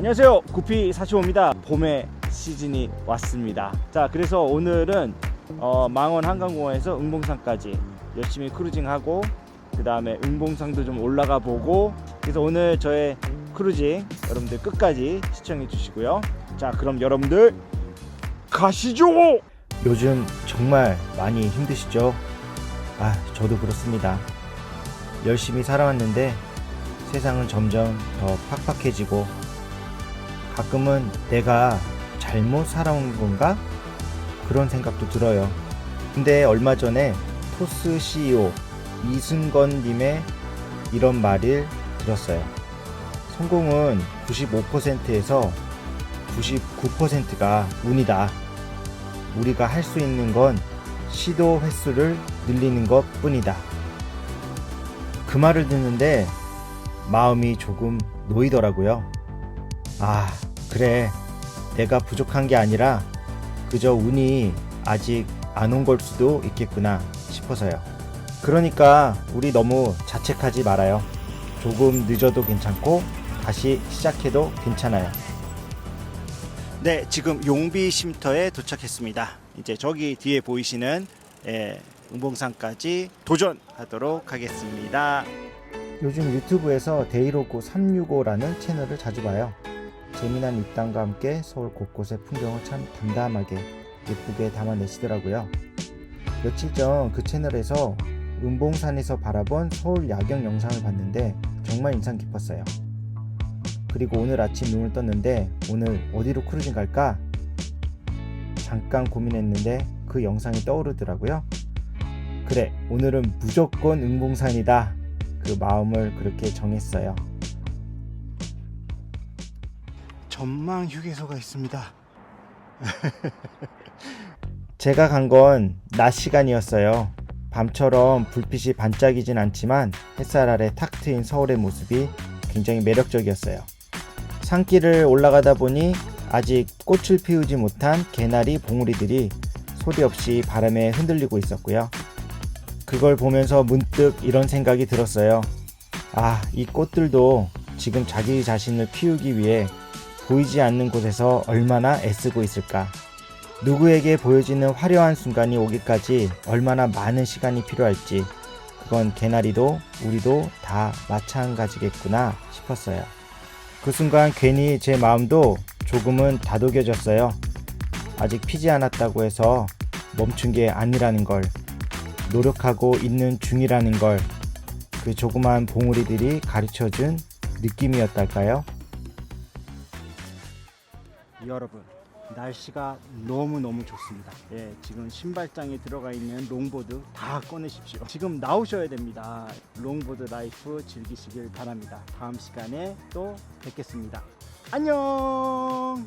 안녕하세요. 구피 45입니다. 봄의 시즌이 왔습니다. 자 그래서 오늘은 어, 망원 한강공원에서 응봉산까지 열심히 크루징하고 그 다음에 응봉산도 좀 올라가 보고 그래서 오늘 저의 크루징 여러분들 끝까지 시청해 주시고요. 자 그럼 여러분들 가시죠! 요즘 정말 많이 힘드시죠? 아 저도 그렇습니다. 열심히 살아왔는데 세상은 점점 더 팍팍해지고 가끔은 내가 잘못 살아온 건가? 그런 생각도 들어요. 근데 얼마 전에 토스 CEO 이순건님의 이런 말을 들었어요. 성공은 95%에서 99%가 운이다. 우리가 할 수 있는 건 시도 횟수를 늘리는 것 뿐이다. 그 말을 듣는데 마음이 조금 놓이더라고요. 아, 그래. 내가 부족한 게 아니라 그저 운이 아직 안 온 걸 수도 있겠구나 싶어서요. 그러니까 우리 너무 자책하지 말아요. 조금 늦어도 괜찮고 다시 시작해도 괜찮아요. 네, 지금 용비 쉼터에 도착했습니다. 이제 저기 뒤에 보이시는 예, 응봉산까지 도전하도록 하겠습니다. 요즘 유튜브에서 데이로고 365라는 채널을 자주 봐요. 재미난 입담과 함께 서울 곳곳의 풍경을 참 담담하게 예쁘게 담아내시더라고요. 며칠 전 그 채널에서 은봉산에서 바라본 서울 야경 영상을 봤는데 정말 인상 깊었어요. 그리고 오늘 아침 눈을 떴는데 오늘 어디로 크루징 갈까? 잠깐 고민했는데 그 영상이 떠오르더라고요. 그래, 오늘은 무조건 은봉산이다. 그 마음을 그렇게 정했어요. 전망 휴게소가 있습니다. 제가 간 건 낮 시간이었어요. 밤처럼 불빛이 반짝이진 않지만 햇살 아래 탁 트인 서울의 모습이 굉장히 매력적이었어요. 산길을 올라가다 보니 아직 꽃을 피우지 못한 개나리 봉우리들이 소리 없이 바람에 흔들리고 있었고요. 그걸 보면서 문득 이런 생각이 들었어요. 아, 이 꽃들도 지금 자기 자신을 피우기 위해 보이지 않는 곳에서 얼마나 애쓰고 있을까. 누구에게 보여지는 화려한 순간이 오기까지 얼마나 많은 시간이 필요할지, 그건 개나리도 우리도 다 마찬가지겠구나 싶었어요. 그 순간 괜히 제 마음도 조금은 다독여졌어요. 아직 피지 않았다고 해서 멈춘 게 아니라는 걸, 노력하고 있는 중이라는 걸, 그 조그만 봉우리들이 가르쳐준 느낌이었달까요? 여러분 날씨가 너무너무 좋습니다. 예, 지금 신발장에 들어가 있는 롱보드 다 꺼내십시오. 지금 나오셔야 됩니다. 롱보드 라이프 즐기시길 바랍니다. 다음 시간에 또 뵙겠습니다. 안녕